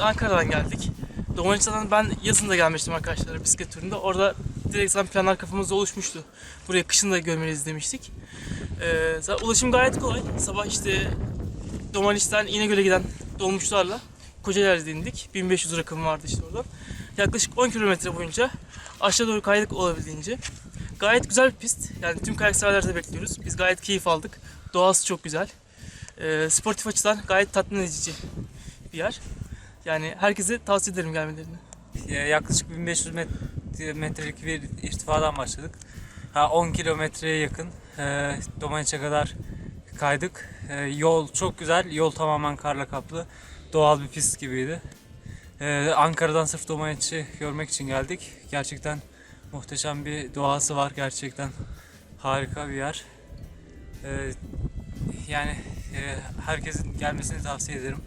Ankara'dan geldik. Domaniça'dan ben yazın da gelmiştim arkadaşlar bisiklet turunda. Orada direkt zaten planlar kafamızda oluşmuştu. Buraya kışın da görmeliyiz demiştik. Ee, ulaşım gayet kolay. Sabah işte Domaniç'ten İnegöl'e giden dolmuşlarla Kocaeli'de indik. 1500 rakım vardı işte oradan. Yaklaşık 10 kilometre boyunca aşağı doğru kaydık olabildiğince. Gayet güzel bir pist. Yani tüm kayak severleri de bekliyoruz. Biz gayet keyif aldık. Doğası çok güzel. Ee, sportif açıdan gayet tatmin edici bir yer. Yani herkese tavsiye ederim gelmelerini. Yaklaşık 1500 met- metrelik bir irtifadan başladık. Ha 10 kilometreye yakın e, Domaniç'e kadar kaydık. E, yol çok güzel. Yol tamamen karla kaplı. Doğal bir pist gibiydi. E, Ankara'dan sırf Domaniç'i görmek için geldik. Gerçekten muhteşem bir doğası var. Gerçekten harika bir yer. E, yani e, herkesin gelmesini tavsiye ederim.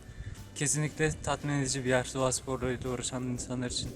Kesinlikle tatmin edici bir yer doğa sporlarıyla uğraşan insanlar için.